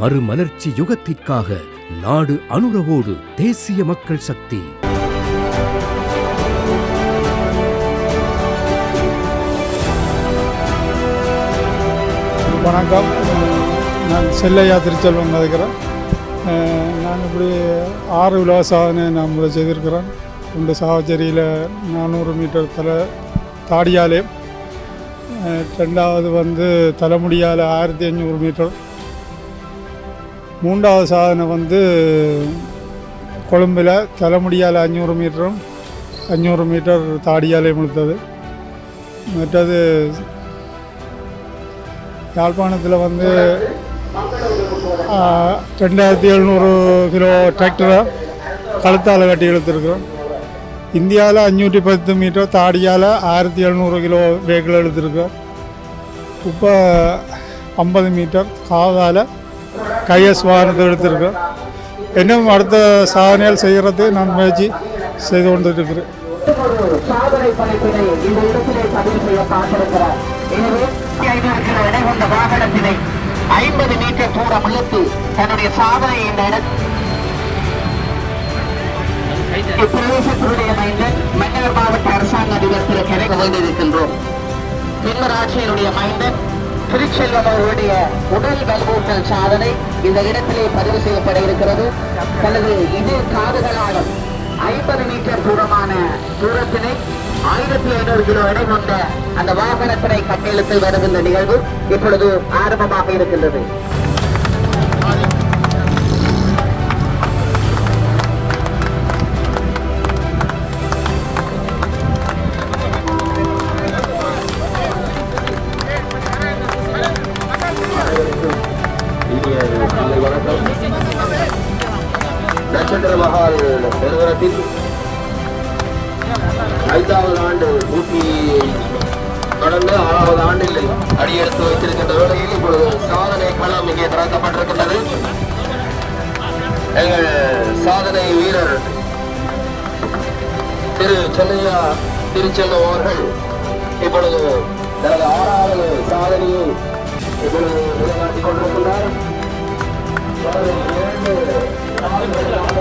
மறுமலர்ச்சி யுகத்திற்காக நாடு அனுரவோடு தேசிய மக்கள் சக்தி. வணக்கம். நான் செல்லையா திருச்செல்வம் கதைக்கிறேன் நான் இப்படி ஆறு விழா சாதனை நான் முதல் செய்திருக்கிறேன். இந்த சாவச்சேரியில் நானூறு மீட்டர் தலை தாடியாலே ரெண்டாவது வந்து தலைமுடியால் ஆயிரத்தி அஞ்சூறு மீட்டர் மூன்றாவது சாதனை வந்து கொழும்பில் தலைமுடியால் அஞ்சூறு மீட்டரும் அஞ்சூறு மீட்டர் தாடியாலே முழுத்தது. மற்றது யாழ்ப்பாணத்தில் வந்து ரெண்டாயிரத்தி எழுநூறு கிலோ டிராக்டரை கழுத்தால் கட்டி இழுத்துருக்குறோம். இந்தியாவில் அஞ்சூற்றி பத்து மீட்டர் தாடியால் ஆயிரத்தி எழுநூறு கிலோ வெஹிக்கிள் இழுத்துருக்கோம் இப்போ ஐம்பது மீட்டர் காதால் கைஎஸ் வாகனத்தை எடுத்திருக்கோம். இன்னும் அடுத்த சாதனைகள் செய்கிறது நான் முயற்சி செய்து கொண்டு இருக்கிறேன் ஐநூறு கொண்ட ஐம்பது மீட்டர் தூரம் இழுத்து தன்னுடைய சாதனையை இந்த இடத்தில் இப்பிரதேசத்தினுடைய மைந்தன் மன்னர் மாவட்ட அரசாங்க அதிபர் திரு கிடைக்க வேண்டியிருக்கின்றோம். பின்மராட்சியினுடைய மைந்தன் திருச்செல்வம் அவர்களுடைய உடல் வலுவூட்டல் சாதனை இந்த இடத்திலே பதிவு செய்யப்பட இருக்கிறது. தனது இரு காதுகளாலும் ஐம்பது மீட்டர் தூரமான தூரத்தினை ஆயிரத்தி ஐநூறு கிலோ எடை கொண்ட அந்த வாகனத்தினை கட்டியெழுத்து வருகின்ற நிகழ்வு இப்பொழுது ஆரம்பமாக இருக்கின்றது. நட்சத்திர மகால் நிறுவனத்தில் ஐந்தாவது ஆண்டு ஊட்டி தொடர்ந்து ஆறாவது ஆண்டில் அடியெடுத்து வைத்திருக்கின்ற வேளையில் இப்பொழுது சாதனை களம் இங்கே திறக்கப்பட்டிருக்கின்றது. எங்கள் சாதனை வீரர் திரு செல்லையா திருச்செல்வம் அவர்கள் இப்பொழுது தனது ஆறாவது சாதனையை இப்பொழுது நிலைநாட்டிக் கொண்டிருக்கின்றார். தனது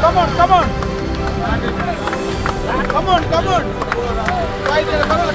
Come on, come on. Come on, come on. Right there, come on.